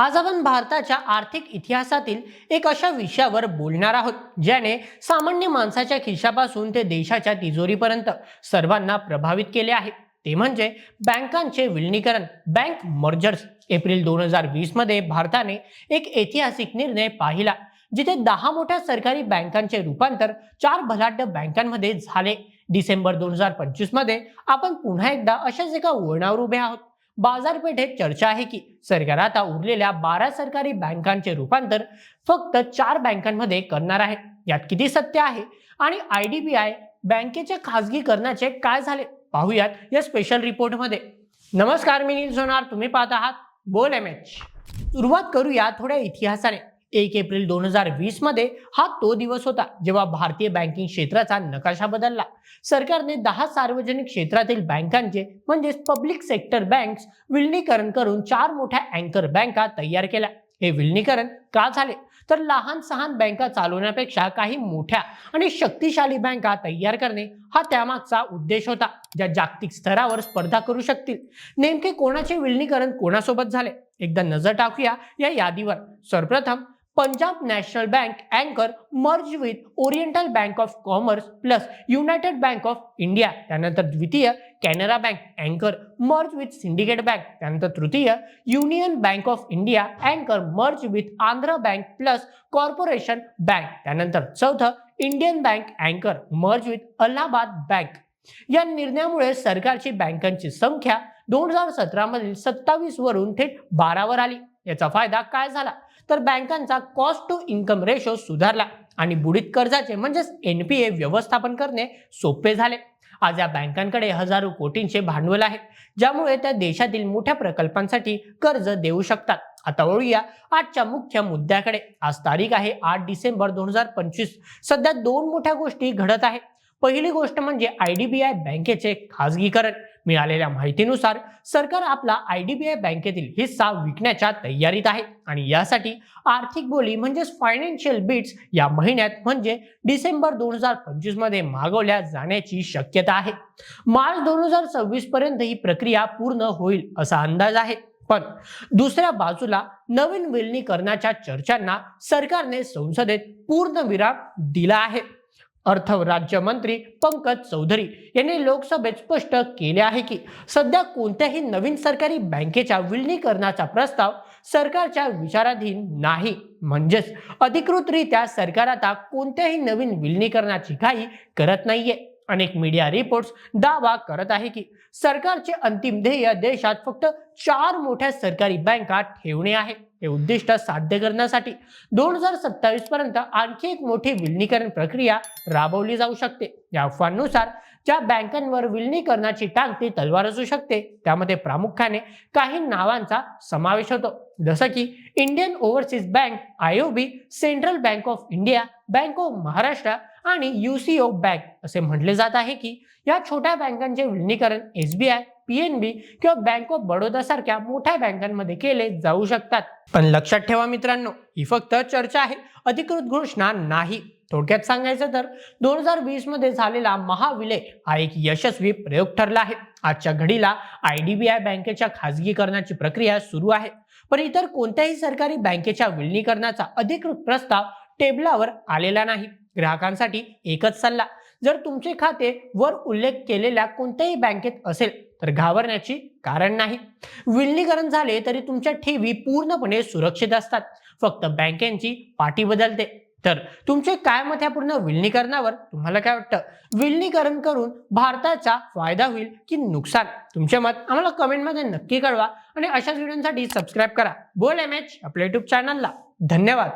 आज आपण भारताच्या आर्थिक इतिहासातील एक अशा विषयावर बोलणार आहोत ज्याने सामान्य माणसाच्या खिशापासून ते देशाच्या तिजोरीपर्यंत सर्वांना प्रभावित केले आहे. ते म्हणजे बँकांचे विलिनीकरण. Bank mergers. एप्रिल दोन हजार वीसमध्ये भारताने एक ऐतिहासिक निर्णय पाहिला जिथे दहा मोठ्या सरकारी बँकांचे रूपांतर चार भलाढ्य बँकांमध्ये झाले. डिसेंबर दोन हजार पंचवीसमध्ये आपण पुन्हा एकदा अशाच एका वळणावर उभे आहोत. बाजारपेठेत चर्चा आहे की सरकार आता उरलेल्या बारा सरकारी बँकांचे रूपांतर फक्त चार बँकांमध्ये करणार आहे. यात किती सत्य आहे आणि आय डी बी आय बँकेच्या खासगीकरणाचे काय झाले? पाहूयात या स्पेशल रिपोर्टमध्ये नमस्कार मी नील सोनार. तुम्ही पाहत आहात बोल एम एच. सुरुवात करूया थोड्या इतिहासाने. एक एप्रिल दोन हजार वीसमध्ये हा तो दिवस होता जेव्हा भारतीय बँकिंग क्षेत्राचा नकाशा बदलला. सरकारने दहा सार्वजनिक क्षेत्रातील बँकांचे म्हणजेच पब्लिक सेक्टर बँक्स विलिनीकरण करून चार मोठ्या अँकर बँका तयार केल्या. हे विलिनीकरण का झाले? तर लहान सहान बँका चालवण्यापेक्षा काही मोठ्या आणि शक्तिशाली बँका तयार करणे हा त्यामागचा उद्देश होता ज्या जागतिक स्तरावर स्पर्धा करू शकतील. नेमके कोणाचे विलिनीकरण कोणासोबत झाले? एकदा नजर टाकूया या यादीवर. सर्वप्रथम पंजाब नॅशनल बँक अँकर merge with Oriental Bank of Commerce plus United Bank of India त्यानंतर द्वितीय कॅनरा बँक अँकर मर्ज विथ सिंडिकेट बँक त्यानंतर तृतीय युनियन बँक ऑफ इंडिया अँकर merge with Andhra Bank plus Corporation Bank त्यानंतर चौथं इंडियन बँक अँकर मर्ज विथ अलाहाबाद बँक. या निर्णयामुळे सरकारची बँकांची संख्या दोन हजार सतरा मधील सत्तावीस वरून थेट बारावर आली. याचा फायदा काय झाला? तर बँकांचा कॉस्ट टू इन्कम रेशो सुधारला आणि बुडीत कर्जाचे म्हणजेच एनपीए व्यवस्थापन करणे सोपे झाले. आज या बँकांकडे हजारो कोटींचे भांडवल आहे ज्यामुळे त्या देशातील मोठ्या प्रकल्पांसाठी कर्ज देऊ शकतात. आता वळूया आजच्या मुख्य मुद्द्याकडे. आज तारीख आहे आठ डिसेंबर दोन हजार पंचवीस. सध्या दोन मोठ्या गोष्टी घडत आहे पहिली गोष्ट म्हणजे आय डी बी आय बँकेचे खासगीकरण मिळालेल्या माहितीनुसार सरकार आपला आय डी बी आय बँकेतील हिस्सा विकण्याच्या तयारीत आहे. आणि यासाठी आर्थिक बोली म्हणजेच फायनान्शियल बिट्स या महिन्यात म्हणजे डिसेंबर दोन हजार पंचवीसमध्ये मागवल्या जाण्याची शक्यता आहे. मार्च दोन हजार सव्वीस पर्यंत ही प्रक्रिया पूर्ण होईल असा अंदाज आहे. पण दुसऱ्या बाजूला नवीन विलनीकरणाच्या चर्चांना सरकारने संसदेत पूर्ण विराम दिला आहे. अर्थ राज्यमंत्री पंकज चौधरी यांनी लोकसभेत स्पष्ट केले आहे की सध्या कोणत्याही नवीन सरकारी बँकेच्या विलिनीकरणाचा प्रस्ताव सरकारच्या विचाराधीन नाही. म्हणजेच अधिकृतरित्या सरकार आता कोणत्याही नवीन विलिनीकरणाची घाई करत नाहीये. अनेक मीडिया रिपोर्ट्स दावा करत आहे की सरकारचे अंतिम ध्येय देशात फक्त चार मोठ्या सरकारी बँका ठेवणे आहे. हे उद्दिष्ट साध्य करण्यासाठी दोन हजार सत्तावीस पर्यंत आणखी एक मोठी विलिनीकरण प्रक्रिया राबवली जाऊ शकते. या अफवांनुसार ज्या बँकांवर विलिनीकरणाची टांगती तलवार असू शकते त्यामध्ये प्रामुख्याने काही नावांचा समावेश होतो. जसं की Indian Overseas Bank IOB Central Bank of India Bank of Maharashtra आणि यू सी ओ बँक असे म्हटले जात आहे की या छोट्या बँकांचे विलिनीकरण एसबीआय पीएनबी किंवा बँक ऑफ बडोदा सारख्या मोठ्या बँकांमध्ये केले जाऊ शकतात. पण लक्षात ठेवा मित्रांनो ही फक्त चर्चा आहे. अधिकृत घोषणा नाही. थोडक्यात सांगायचं तर दोन हजार वीसमध्ये झालेला महाविलय हा एक यशस्वी प्रयोग ठरला आहे. आजच्या घडीला आय डी बी आय बँकेच्या खासगीकरणाची प्रक्रिया सुरू आहे. पण इतर कोणत्याही सरकारी बँकेच्या विलिनीकरणाचा अधिकृत प्रस्ताव टेबलावर आलेला नाही. ग्राहकांसाठी एकच सल्ला जर तुमचे खाते वर उल्लेख केलेल्या कोणत्याही बँकेत असेल तर घाबरण्याची कारण नाही. विलिनीकरण झाले तरी तुमच्या ठेवी पूर्णपणे सुरक्षित असतात. फक्त बँकेची पाठी बदलते. तर तुमचे काय मत ह्या पूर्ण विलिनीकरणावर तुम्हाला काय वाटतं? विलिनीकरण करून भारताचा फायदा होईल की नुकसान? तुमचे मत आम्हाला कमेंटमध्ये नक्की कळवा आणि अशाच व्हिडिओसाठी सबस्क्राईब करा. बोल एम एच आपल्या युट्यूब चॅनलला धन्यवाद.